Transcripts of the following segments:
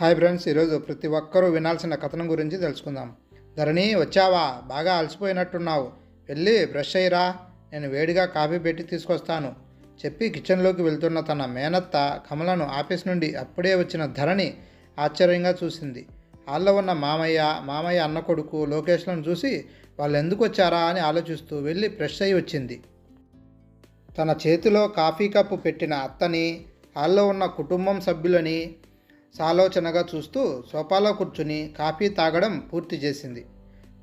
Hi friends ఈరోజు ప్రతి ఒక్కరూ వినాల్సిన కథనం గురించి తెలుసుకుందాం. ధరణి వచ్చావా? బాగా అలసిపోయినట్టున్నావు. వెళ్ళి బ్రష్ అయ్యిరా. నేను వేడిగా కాఫీ పెట్టి తీసుకొస్తాను. చెప్పి కిచెన్లోకి వెళ్తున్న తన మేనత్త కమలను ఆఫీస్ నుండి అప్పుడే వచ్చిన ధరణి ఆశ్చర్యంగా చూసింది. హాల్లో ఉన్న మామయ్య మామయ్య అన్న కొడుకు లోకేష్లను చూసి వాళ్ళు ఎందుకు వచ్చారా అని ఆలోచిస్తూ వెళ్ళి ఫ్రెష్ అయి వచ్చింది. తన చేతిలో కాఫీ కప్పు పెట్టిన అత్తని హాల్లో ఉన్న కుటుంబం సభ్యులని సాలోచనగా చూస్తూ సోఫాలో కూర్చుని కాఫీ తాగడం పూర్తి చేసింది.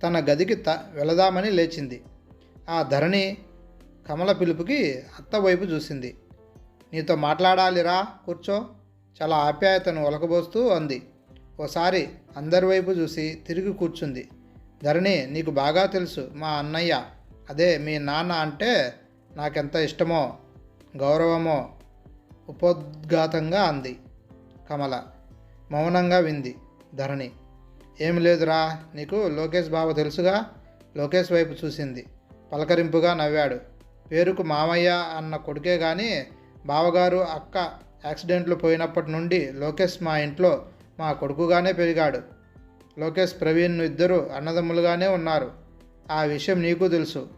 తన గదికి త వెళదామని లేచింది. ఆ ధరణి కమల పిలుపుకి అత్త వైపు చూసింది. నీతో మాట్లాడాలిరా కూర్చో. చాలా ఆప్యాయతను ఒలకబోస్తూ అంది. ఓసారి అందరి వైపు చూసి తిరిగి కూర్చుంది. ధరణి నీకు బాగా తెలుసు మా అన్నయ్య. అదే మీ నాన్న అంటే నాకెంత ఇష్టమో గౌరవమో ఉపోద్ఘాతంగా అంది కమల. మౌనంగా వింది ధరణి. ఏం లేదురా నీకు లోకేష్ బావ తెలుసుగా? లోకేష్ వైపు చూసింది. పలకరింపుగా నవ్వాడు. పేరుకు మామయ్య అన్న కొడుకే కానీ బావగారు అక్క యాక్సిడెంట్లు పోయినప్పటి నుండి లోకేష్ మా ఇంట్లో మా కొడుకుగానే పెరిగాడు. లోకేష్ ప్రవీణ్ ఇద్దరు అన్నదమ్ములుగానే ఉన్నారు. ఆ విషయం నీకు తెలుసు.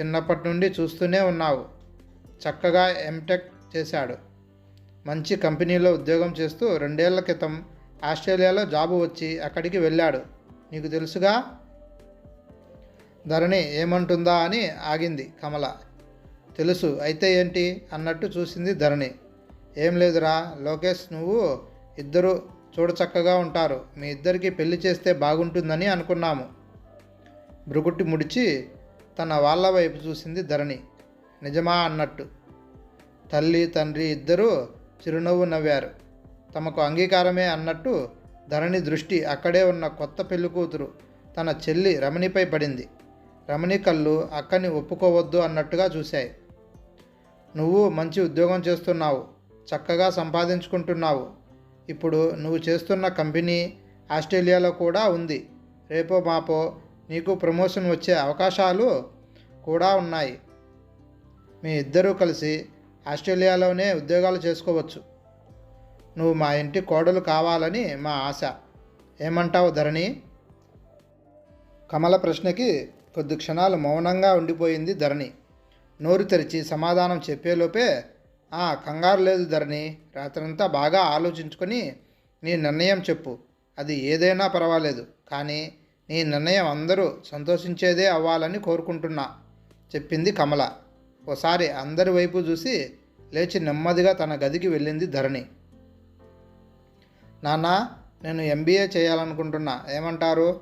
చిన్నప్పటి నుండి చూస్తూనే ఉన్నావు. చక్కగా ఎంటెక్ చేశాడు. మంచి కంపెనీలో ఉద్యోగం చేస్తూ రెండేళ్ళ క్రితం ఆస్ట్రేలియాలో జాబు వచ్చి అక్కడికి వెళ్ళాడు. నీకు తెలుసుగా? ధరణి ఏమంటుందా అని ఆగింది కమల. తెలుసు అయితే ఏంటి? అన్నట్టు చూసింది ధరణి. ఏం లేదురా లోకేష్ నువ్వు ఇద్దరు చూడచక్కగా ఉంటారు. మీ ఇద్దరికి పెళ్ళి చేస్తే బాగుంటుందని అనుకున్నాము. బ్రుగుట్టి ముడిచి తన వాళ్ళ వైపు చూసింది ధరణి. నిజమా అన్నట్టు. తల్లి తండ్రి ఇద్దరూ చిరునవ్వు నవ్వారు. తమకు అంగీకారమే అన్నట్టు ధరణి దృష్టి అక్కడే ఉన్న కొత్త పెళ్ళి కూతురు తన చెల్లి రమణిపై పడింది. రమణి కళ్ళు అక్కని ఒప్పుకోవద్దు అన్నట్టుగా చూశాయి. నువ్వు మంచి ఉద్యోగం చేస్తున్నావు చక్కగా సంపాదించుకుంటున్నావు. ఇప్పుడు నువ్వు చేస్తున్న కంపెనీ ఆస్ట్రేలియాలో కూడా ఉంది. రేపో మాపో నీకు ప్రమోషన్ వచ్చే అవకాశాలు కూడా ఉన్నాయి. మీ ఇద్దరూ కలిసి ఆస్ట్రేలియాలోనే ఉద్యోగాలు చేసుకోవచ్చు. నువ్వు మా ఇంటి కోడలు కావాలని మా ఆశ. ఏమంటావు ధరణి? కమల ప్రశ్నకి కొద్ది క్షణాలు మౌనంగా ఉండిపోయింది ధరణి. నోరు తెరిచి సమాధానం చెప్పేలోపే ఆ కంగారు లేదు ధరణి. రాత్రంతా బాగా ఆలోచించుకొని నీ నిర్ణయం చెప్పు. అది ఏదైనా పర్వాలేదు. కానీ నీ నిర్ణయం అందరూ సంతోషించేదే అవ్వాలని కోరుకుంటున్నా చెప్పింది కమల. ఓసారి అందరి వైపు చూసి లేచి నెమ్మదిగా తన గదికి వెళ్ళింది ధరణి. నాన్న నేను ఎంబీఏ చేయాలనుకుంటున్నా. ఏమంటారు?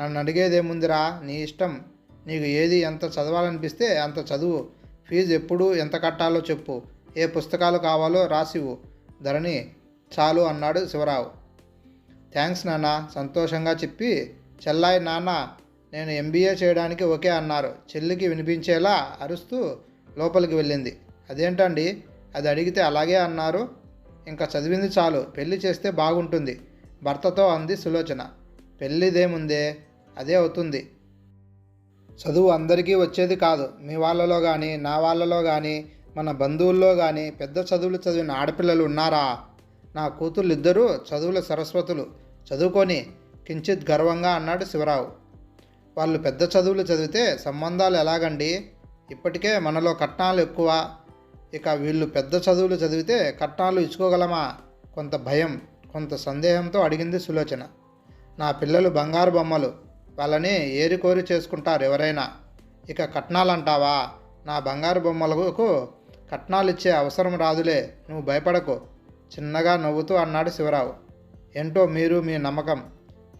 నన్ను అడిగేదేముందిరా నీ ఇష్టం. నీకు ఏది ఎంత చదవాలనిపిస్తే అంత చదువు. ఫీజు ఎప్పుడు ఎంత కట్టాలో చెప్పు. ఏ పుస్తకాలు కావాలో రాసివు ధరణి చాలు అన్నాడు శివరావు. థ్యాంక్స్ నాన్న సంతోషంగా చెప్పి చెల్లాయి నాన్న నేను ఎంబీఏ చేయడానికి ఓకే అన్నారు. చెల్లికి వినిపించేలా అరుస్తూ లోపలికి వెళ్ళింది. అదేంటండి? అది అడిగితే అలాగే అన్నారు. ఇంకా చదివింది చాలు పెళ్ళి చేస్తే బాగుంటుంది భర్తతో అంది సులోచన. పెళ్ళిదేముందే? అదే అవుతుంది. చదువు అందరికీ వచ్చేది కాదు మీ వాళ్ళలో కానీ నా వాళ్ళలో కానీ మన బంధువుల్లో కానీ పెద్ద చదువులు చదివిన ఆడపిల్లలు ఉన్నారా? నా కూతుళ్ళు ఇద్దరూ చదువుల సరస్వతులు చదువుకొని కించిత్ గర్వంగా అన్నాడు శివరావు. వాళ్ళు పెద్ద చదువులు చదివితే సంబంధాలు ఎలాగండి? ఇప్పటికే మనలో కట్నాలు ఎక్కువ ఇక వీళ్ళు పెద్ద చదువులు చదివితే కట్నాలు ఇచ్చుకోగలమా? కొంత భయం కొంత సందేహంతో అడిగింది సులోచన. నా పిల్లలు బంగారు బొమ్మలు వాళ్ళని ఏరికోరి చేసుకుంటారు ఎవరైనా. ఇక కట్నాలంటావా? నా బంగారు బొమ్మలకు కట్నాలు ఇచ్చే అవసరం రాదులే నువ్వు భయపడకు. చిన్నగా నవ్వుతూ అన్నాడు శివరావు. ఏంటో మీరు మీ నమ్మకం.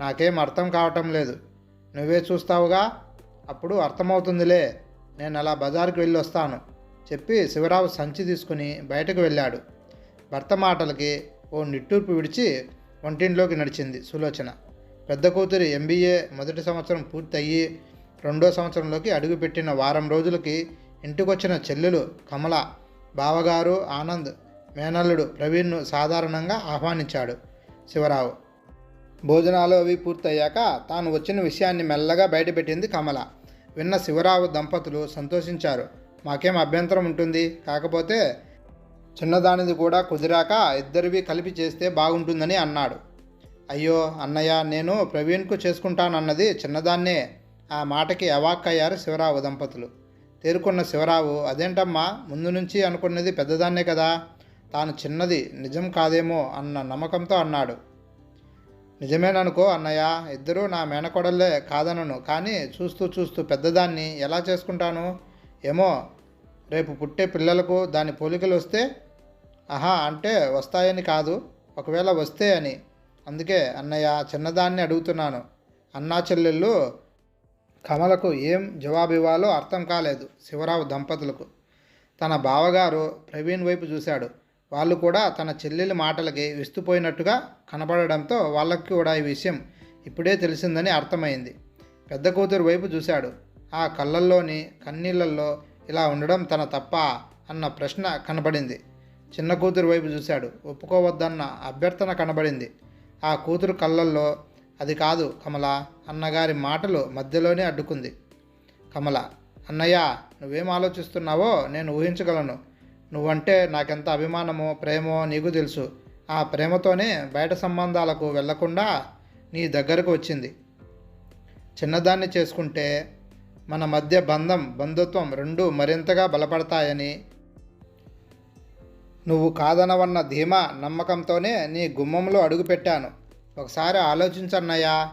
నాకేం అర్థం కావటం లేదు. నువ్వే చూస్తావుగా? అప్పుడు అర్థమవుతుందిలే. నేను అలా బజార్కి వెళ్ళి వస్తాను చెప్పి శివరావు సంచి తీసుకుని బయటకు వెళ్ళాడు. భర్త మాటలకి ఓ నిట్టూర్పు విడిచి వంటింట్లోకి నడిచింది సులోచన. పెద్ద కూతురి ఎంబీఏ మొదటి సంవత్సరం పూర్తయ్యి రెండో సంవత్సరంలోకి అడుగుపెట్టిన వారం రోజులకి ఇంటికొచ్చిన చెల్లెలు కమల బావగారు ఆనంద్ మేనల్లుడు ప్రవీణ్ను సాధారణంగా ఆహ్వానించాడు శివరావు. భోజనాలు అవి పూర్తయ్యాక తాను వచ్చిన విషయాన్ని మెల్లగా బయటపెట్టింది కమల. విన్న శివరావు దంపతులు సంతోషించారు. మాకేం అభ్యంతరం ఉంటుంది. కాకపోతే చిన్నదానిది కూడా కుదిరాక ఇద్దరివి కలిపి చేస్తే బాగుంటుందని అన్నాడు. అయ్యో అన్నయ్య నేను ప్రవీణ్కు చేసుకుంటానన్నది చిన్నదాన్నే. ఆ మాటకి అవాక్కయ్యారు శివరావు దంపతులు. తేరుకున్న శివరావు అదేంటమ్మా ముందు నుంచి అనుకున్నది పెద్దదాన్నే కదా. తాను చిన్నది నిజం కాదేమో అన్న నమ్మకంతో అన్నాడు. నిజమేననుకో అన్నయ్య ఇద్దరూ నా మేనకోడళ్ళే కాదనను. కానీ చూస్తూ చూస్తూ పెద్దదాన్ని ఎలా చేసుకుంటాను? ఏమో రేపు పుట్టే పిల్లలకు దాని పోలికలు వస్తే ఆహా అంటే వస్తాయని కాదు. ఒకవేళ వస్తే అని. అందుకే అన్నయ్య చిన్నదాన్ని అడుగుతున్నాను. అన్నా చెల్లెళ్ళు కమలకు ఏం జవాబు ఇవ్వాలో అర్థం కాలేదు శివరావు దంపతులకు. తన బావగారు ప్రవీణ్ వైపు చూశాడు. వాళ్ళు కూడా తన చెల్లెలి మాటలకి విస్తుపోయినట్టుగా కనపడడంతో వాళ్ళకి కూడా ఈ విషయం ఇప్పుడే తెలిసిందని అర్థమైంది. పెద్ద కూతురు వైపు చూశాడు. ఆ కళ్ళల్లోని కన్నీళ్ళల్లో ఇలా ఉండడం తన తప్ప అన్న ప్రశ్న కనబడింది. చిన్న కూతురు వైపు చూశాడు. ఒప్పుకోవద్దన్న అభ్యర్థన కనబడింది. ఆ కూతురు కళ్ళల్లో అది కాదు కమల అన్నగారి మాటలు మధ్యలోనే అడ్డుకుంది. కమల అన్నయ్య నువ్వేం ఆలోచిస్తున్నావో నేను ఊహించగలను. నువ్వంటే నాకెంత అభిమానమో ప్రేమో నీకు తెలుసు. ఆ ప్రేమతోనే బయట సంబంధాలకు వెళ్ళకుండా నీ దగ్గరకు వచ్చింది. చిన్నదాన్ని చేసుకుంటే మన మధ్య బంధం బంధుత్వం రెండు మరింతగా బలపడతాయని. నువ్వు కాదనవన్న ధీమా నమ్మకంతోనే నీ గుమ్మంలో అడుగుపెట్టాను. ఒకసారి ఆలోచించన్నయ్యా.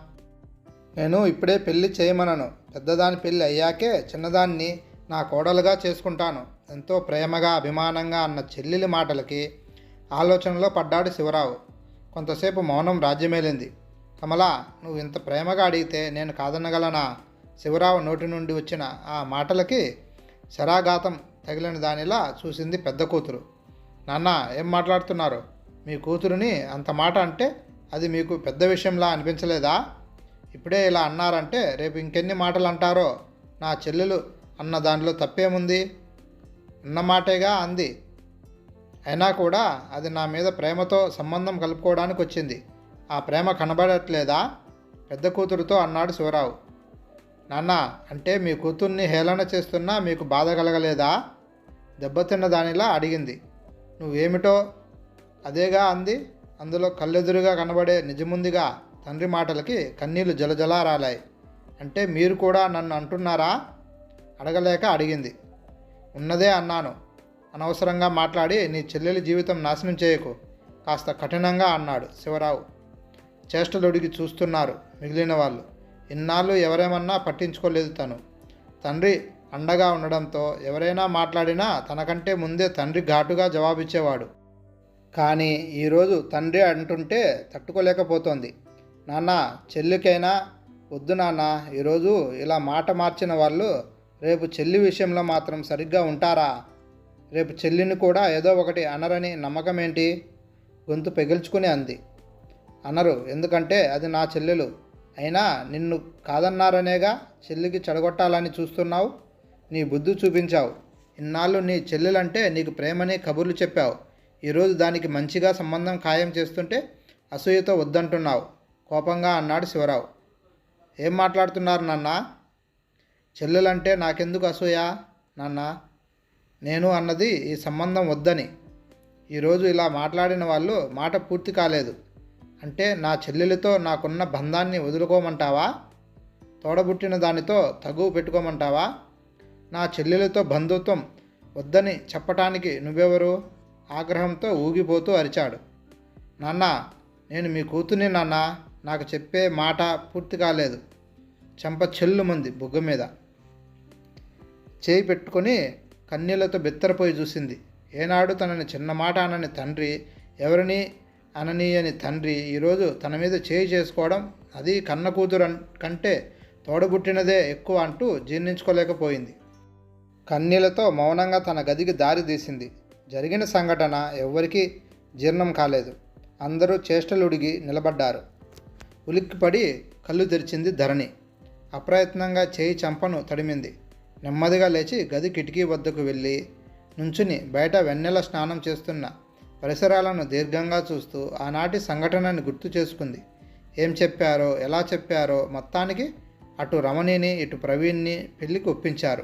నేను ఇప్పుడే పెళ్ళి చేయమనను. పెద్దదాని పెళ్ళి అయ్యాకే చిన్నదాన్ని నా కోడలుగా చేసుకుంటాను. ఎంతో ప్రేమగా అభిమానంగా అన్న చెల్లెలి మాటలకి ఆలోచనలో పడ్డాడు శివరావు. కొంతసేపు మౌనం రాజ్యమేలింది. కమలా నువ్వు ఇంత ప్రేమగా అడిగితే నేను కాదనగలనా? శివరావు నోటి నుండి వచ్చిన ఆ మాటలకి శరాఘాతం తగిలిన దానిలా చూసింది పెద్ద కూతురు. నాన్న ఏం మాట్లాడుతున్నారు? మీ కూతురుని అంత మాట అంటే అది మీకు పెద్ద విషయంలా అనిపించలేదా? ఇప్పుడే ఇలా అన్నారంటే రేపు ఇంకెన్ని మాటలు అంటారో నా చెల్లెలు అన్న దానిలో తప్పేముంది? ఉన్న మాటేగా? అంది. అయినా కూడా అది నా మీద ప్రేమతో సంబంధం కలుపుకోవడానికి వచ్చింది ఆ ప్రేమ కనబడట్లేదా? పెద్ద కూతురుతో అన్నాడు శివరావు. నాన్న అంటే మీ కూతుర్ని హేళన చేస్తున్నా మీకు బాధ కలగలేదా? దెబ్బతిన్న దానిలా అడిగింది. నువ్వేమిటో? అదేగా అంది. అందులో కళ్ళెదురుగా కనబడే నిజముందిగా తండ్రి మాటలకి కన్నీళ్ళు జలజలా రాలాయి అంటే మీరు కూడా నన్ను అంటున్నారా? అడగలేక అడిగింది. ఉన్నదే అన్నాను. అనవసరంగా మాట్లాడి నీ చెల్లెలి జీవితం నాశనం చేయకు. కాస్త కఠినంగా అన్నాడు శివరావు. చేష్టలుడికి చూస్తున్నారు మిగిలిన వాళ్ళు. ఇన్నాళ్ళు ఎవరేమన్నా పట్టించుకోలేదు తను. తండ్రి అండగా ఉండడంతో ఎవరైనా మాట్లాడినా తనకంటే ముందే తండ్రి ఘాటుగా జవాబిచ్చేవాడు. కానీ ఈరోజు తండ్రి అంటుంటే తట్టుకోలేకపోతోంది. నాన్న చెల్లికైనా వద్దు నాన్న ఈరోజు ఇలా మాట మార్చిన వాళ్ళు రేపు చెల్లి విషయంలో మాత్రం సరిగ్గా ఉంటారా? రేపు చెల్లిని కూడా ఏదో ఒకటి అనరని నమ్మకం ఏంటి గొంతు పెగిల్చుకుని అంది. అనరు ఎందుకంటే అది నా చెల్లెలు. అయినా నిన్ను కాదన్నారనేగా చెల్లికి చెడగొట్టాలని చూస్తున్నావు నీ బుద్ధి చూపించావు. ఇన్నాళ్ళు నీ చెల్లెలంటే నీకు ప్రేమని కబుర్లు చెప్పావు. ఈరోజు దానికి మంచిగా సంబంధం ఖాయం చేస్తుంటే అసూయతో వద్దంటున్నావు. కోపంగా అన్నాడు శివరావు. ఏం మాట్లాడుతున్నారు నాన్న? చెల్లెలంటే నాకెందుకు అసూయ నాన్న? నేను అన్నది ఈ సంబంధం వద్దని. ఈరోజు ఇలా మాట్లాడిన వాళ్ళు మాట పూర్తి కాలేదు. అంటే నా చెల్లెలితో నాకున్న బంధాన్ని వదులుకోమంటావా? తోడబుట్టిన దానితో తగువ పెట్టుకోమంటావా? నా చెల్లెలతో బంధుత్వం వద్దని చెప్పటానికి నువ్వెవరు? ఆగ్రహంతో ఊగిపోతూ అరిచాడు. నాన్న నేను మీ కూతుర్ని నాన్న. నాకు చెప్పే మాట పూర్తి కాలేదు. చెంప చెల్లుమంది బుగ్గ మీద. చేయి పెట్టుకొని కన్నీళ్ళతో బెత్తరపోయి చూసింది. ఏనాడు తనని చిన్న మాట అనని తండ్రి ఎవరిని అననీయని తండ్రి. ఈరోజు తన మీద చేయి చేసుకోవడం అది కన్న కూతురు కంటే తోడబుట్టినదే ఎక్కువ అంటూ జీర్ణించుకోలేకపోయింది. కన్నీళ్ళతో మౌనంగా తన గదికి దారి తీసింది. జరిగిన సంఘటన ఎవ్వరికీ జీర్ణం కాలేదు. అందరూ చేష్టలుడిగి నిలబడ్డారు. ఉలిక్కిపడి కళ్ళు తెరిచింది ధరణి. అప్రయత్నంగా చేయి చంపను తడిమింది. నెమ్మదిగా లేచి గది కిటికీ వద్దకు వెళ్ళి నుంచుని బయట వెన్నెల స్నానం చేస్తున్న పరిసరాలను దీర్ఘంగా చూస్తూ ఆనాటి సంఘటనని గుర్తు చేసుకుంది. ఏం చెప్పారో ఎలా చెప్పారో మొత్తానికి అటు రమణిని ఇటు ప్రవీణ్ని పెళ్ళికి ఒప్పించారు.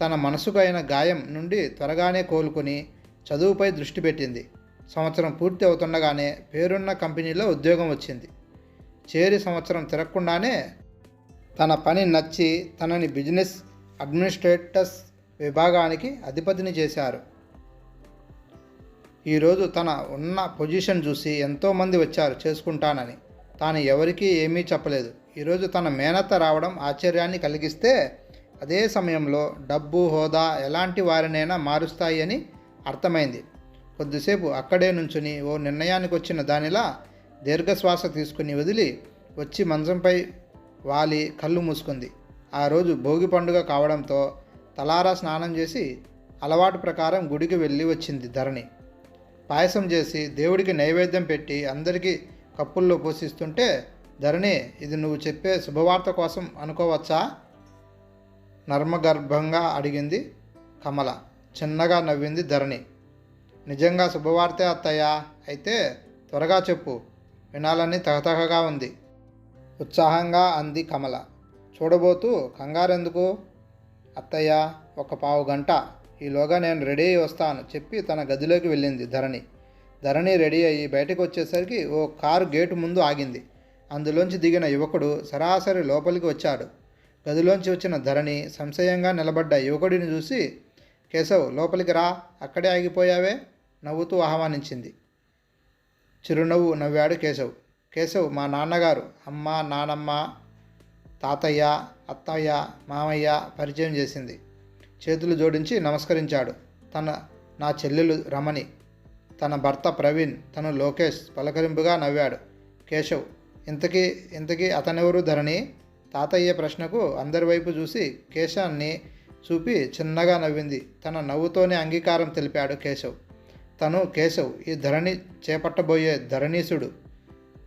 తన మనసుకు అయిన గాయం నుండి త్వరగానే కోలుకుని చదువుపై దృష్టి పెట్టింది. సంవత్సరం పూర్తి అవుతుండగానే పేరున్న కంపెనీలో ఉద్యోగం వచ్చింది. చేరి సంవత్సరం తిరగకుండానే తన పని నచ్చి తనని బిజినెస్ అడ్మినిస్ట్రేటర్స్ విభాగానికి అధిపతిని చేశారు. ఈరోజు తన ఉన్న పొజిషన్ చూసి ఎంతోమంది వచ్చారు చేసుకుంటానని. తాను ఎవరికీ ఏమీ చెప్పలేదు. ఈరోజు తన మేనత్త రావడం ఆశ్చర్యాన్ని కలిగిస్తే అదే సమయంలో డబ్బు హోదా ఎలాంటి వారినైనా మారుస్తాయి అని అర్థమైంది. కొద్దిసేపు అక్కడే నుంచుని ఓ నిర్ణయానికి వచ్చిన దానిలా దీర్ఘశ్వాస తీసుకుని వదిలి వచ్చి మంచంపై వాలి కళ్ళు మూసుకుంది. ఆ రోజు భోగి పండుగ కావడంతో తలారా స్నానం చేసి అలవాటు ప్రకారం గుడికి వెళ్ళి వచ్చింది ధరణి. పాయసం చేసి దేవుడికి నైవేద్యం పెట్టి అందరికీ కప్పుల్లో పోషిస్తుంటే ధరణి ఇది నువ్వు చెప్పే శుభవార్త కోసం అనుకోవచ్చా? నర్మగర్భంగా అడిగింది కమల. చిన్నగా నవ్వింది ధరణి. నిజంగా శుభవార్తే అత్తయ్య? అయితే త్వరగా చెప్పు. వినాలని తహతహగా ఉంది. ఉత్సాహంగా అంది కమల. చూడబోతూ కంగారెందుకు? అత్తయ్య ఒక పావు గంట ఈలోగా నేను రెడీ అయి వస్తాను చెప్పి తన గదిలోకి వెళ్ళింది ధరణి. ధరణి రెడీ అయ్యి బయటకు వచ్చేసరికి ఓ కారు గేటు ముందు ఆగింది. అందులోంచి దిగిన యువకుడు సరాసరి లోపలికి వచ్చాడు. గదిలోంచి వచ్చిన ధరణి సంశయంగా నిలబడ్డ యువకుడిని చూసి కేశవ్ లోపలికి రా అక్కడే ఆగిపోయావే? నవ్వుతూ ఆహ్వానించింది. చిరునవ్వు నవ్వాడు కేశవ్. కేశవ్ మా నాన్నగారు అమ్మ నానమ్మ తాతయ్య అత్తయ్య మామయ్య పరిచయం చేసింది. చేతులు జోడించి నమస్కరించాడు. తన నా చెల్లెలు రమణి తన భర్త ప్రవీణ్ తను లోకేష్ పలకరింపుగా నవ్వాడు. కేశవ్ ఇంతకీ ఇంతకీ అతనెవరు ధరణి? తాతయ్య ప్రశ్నకు అందరి వైపు చూసి కేశాన్ని చూపి చిన్నగా నవ్వింది. తన నవ్వుతోనే అంగీకారం తెలిపాడు కేశవ్. తను కేశవ్ ఈ ధరణి చేపట్టబోయే ధరణీసుడు.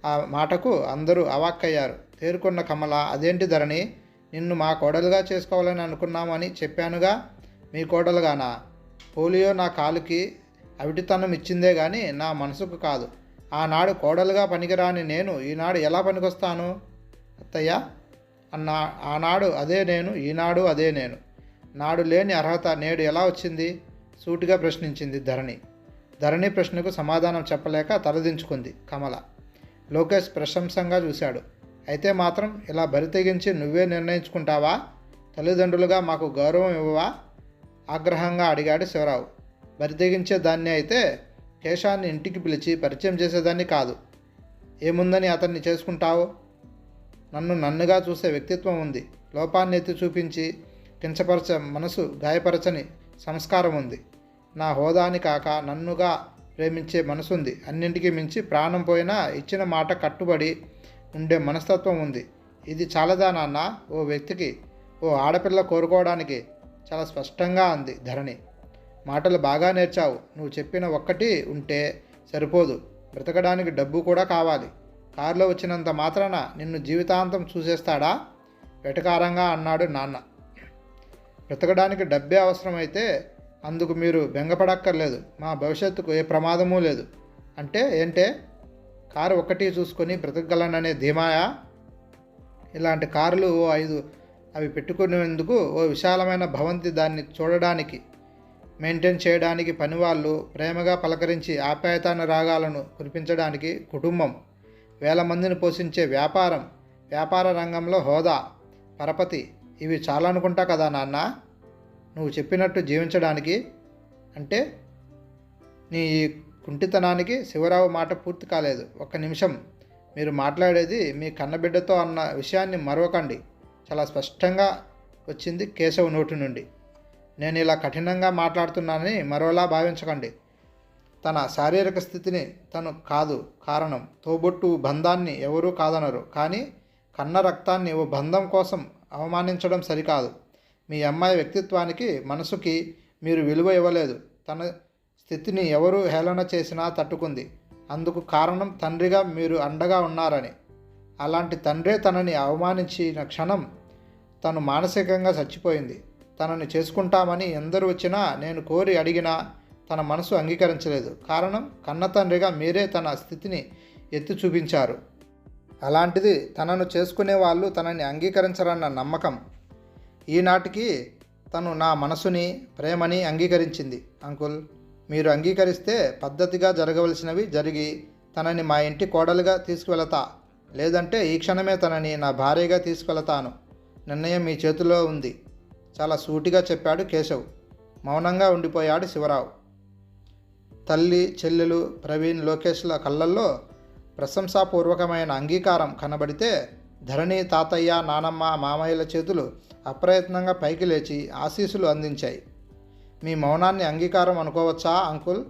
ఆ మాటకు అందరూ అవాక్కయ్యారు. తేరుకున్న కమల అదేంటి ధరణి? నిన్ను మా కోడలుగా చేసుకోవాలని అనుకున్నామని చెప్పానుగా మీ కోడలుగానా? పోలియో నా కాలుకి అవిటితనం ఇచ్చిందే కానీ నా మనసుకు కాదు. ఆనాడు కోడలుగా పనికిరాని నేను ఈనాడు ఎలా పనికొస్తాను? అత్తయ్య అన్న ఆనాడు అదే నేను ఈనాడు అదే నేను. నాడు లేని అర్హత నేడు ఎలా వచ్చింది? సూటిగా ప్రశ్నించింది ధరణి. ధరణి ప్రశ్నకు సమాధానం చెప్పలేక తలదించుకుంది కమల. లోకేష్ ప్రశంసంగా చూశాడు. అయితే మాత్రం ఇలా బరితెగించి నువ్వే నిర్ణయించుకుంటావా? తల్లిదండ్రులుగా మాకు గౌరవం ఇవ్వవా? ఆగ్రహంగా అడిగాడు శివరావు. బరి తెగించే దాన్ని అయితే కేశాన్ని ఇంటికి పిలిచి పరిచయం చేసేదాన్ని కాదు. ఏముందని అతన్ని చేసుకుంటావు? నన్ను నన్నుగా చూసే వ్యక్తిత్వం ఉంది. లోపాన్ని ఎత్తి చూపించి కించపరచ మనసు గాయపరచని సంస్కారం ఉంది. నా హోదాని కాక నన్నుగా ప్రేమించే మనసుంది. అన్నింటికీ మించి ప్రాణం పోయినా ఇచ్చిన మాట కట్టుబడి ఉండే మనస్తత్వం ఉంది. ఇది చాలదా నాన్న? ఓ వ్యక్తికి ఓ ఆడపిల్ల కోరుకోవడానికి చాలా స్పష్టంగా అంది ధరణి. మాటలు బాగా నేర్చావు. నువ్వు చెప్పిన ఒక్కటి ఉంటే సరిపోదు. బ్రతకడానికి డబ్బు కూడా కావాలి. కారులో వచ్చినంత మాత్రాన నిన్ను జీవితాంతం చూసేస్తాడా? వెటకారంగా అన్నాడు నాన్న. బ్రతకడానికి డబ్బే అవసరమైతే అందుకు మీరు బెంగపడక్కర్లేదు. మా భవిష్యత్తుకు ఏ ప్రమాదమూ లేదు. అంటే ఏంటే? కారు ఒకటి చూసుకొని బ్రతకగలననే ధీమాయా? ఇలాంటి కారులు ఓ ఐదు అవి పెట్టుకునేందుకు ఓ విశాలమైన భవంతి దాన్ని చూడడానికి మెయింటైన్ చేయడానికి పనివాళ్ళు ప్రేమగా పలకరించి ఆప్యాయతాన రాగాలను కురిపించడానికి కుటుంబం వేల మందిని పోషించే వ్యాపారం వ్యాపార రంగంలో హోదా పరపతి ఇవి చాలా అనుకుంటా కదా నాన్న? నువ్వు చెప్పినట్టు జీవించడానికి అంటే నీ ఈ కుంటితనానికి శివరావు మాట పూర్తి కాలేదు. ఒక్క నిమిషం. మీరు మాట్లాడేది మీ కన్నబిడ్డతో అన్న విషయాన్ని మరవకండి. చాలా స్పష్టంగా వచ్చింది కేశవ్ నోటి నుండి. నేను ఇలా కఠినంగా మాట్లాడుతున్నానని మరోలా భావించకండి. తన శారీరక స్థితిని తను కాదు. కారణం తోబొట్టు బంధాన్ని ఎవరూ కాదనరు. కానీ కన్న రక్తాన్ని ఓ బంధం కోసం అవమానించడం సరికాదు. మీ అమ్మాయి వ్యక్తిత్వానికి మనసుకి మీరు విలువ ఇవ్వలేదు. తన స్థితిని ఎవరు హేళన చేసినా తట్టుకుంది. అందుకు కారణం తండ్రిగా మీరు అండగా ఉన్నారని. అలాంటి తండ్రే తనని అవమానించిన క్షణం తను మానసికంగా చచ్చిపోయింది. తనని చేసుకుంటామని ఎందరు వచ్చినా నేను కోరి అడిగినా తన మనసు అంగీకరించలేదు. కారణం కన్న తండ్రిగా మీరే తన స్థితిని ఎత్తి చూపించారు. అలాంటిది తనను చేసుకునే వాళ్ళు తనని అంగీకరించరన్న నమ్మకం. ఈనాటికి తను నా మనసుని ప్రేమని అంగీకరించింది. అంకుల్ మీరు అంగీకరిస్తే పద్ధతిగా జరగవలసినవి జరిగి తనని మా ఇంటి కోడలుగా తీసుకువెళతా. లేదంటే ఈ క్షణమే తనని నా భార్యగా తీసుకెళతాను నిర్ణయం మీ చేతిలో ఉంది. చాలా సూటిగా చెప్పాడు కేశవ్. మౌనంగా ఉండిపోయాడు శివరావు. తల్లి చెల్లెలు ప్రవీణ్ లోకేష్ల కళ్ళల్లో ప్రశంసాపూర్వకమైన అంగీకారం కనబడితే ధరణి తాతయ్య నానమ్మ మామయ్యల చేతులు అప్రయత్నంగా పైకి లేచి ఆశీస్సులు అందించాయి. మీ మౌనాన్ని అంగీకారం అనుకోవచ్చా అంకుల్?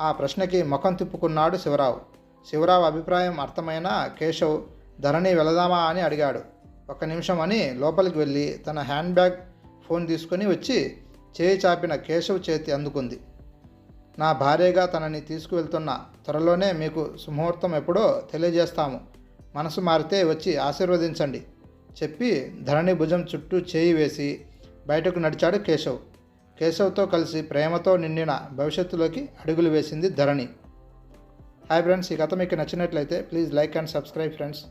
ఆ ప్రశ్నకి ముఖం తిప్పుకున్నాడు శివరావు. శివరావు అభిప్రాయం అర్థమైన కేశవ్ ధరణి వెళదామా అని అడిగాడు. ఒక నిమిషం అని లోపలికి వెళ్ళి తన హ్యాండ్ బ్యాగ్ ఫోన్ తీసుకొని వచ్చి చేయి చాపిన కేశవ్ చేతి అందుకుంది. నా భార్యగా తనని తీసుకువెళ్తున్న త్వరలోనే మీకు సుముహూర్తం ఎప్పుడో తెలియజేస్తాము. మనసు మారితే వచ్చి ఆశీర్వదించండి చెప్పి ధరణి భుజం చుట్టూ చేయి వేసి బయటకు నడిచాడు కేశవ్. కేశవ్తో కలిసి ప్రేమతో నిండిన భవిష్యత్తులోకి అడుగులు వేసింది ధరణి. హాయ్ ఫ్రెండ్స్ ఈ కథ మీకు నచ్చినట్లయితే please like and subscribe friends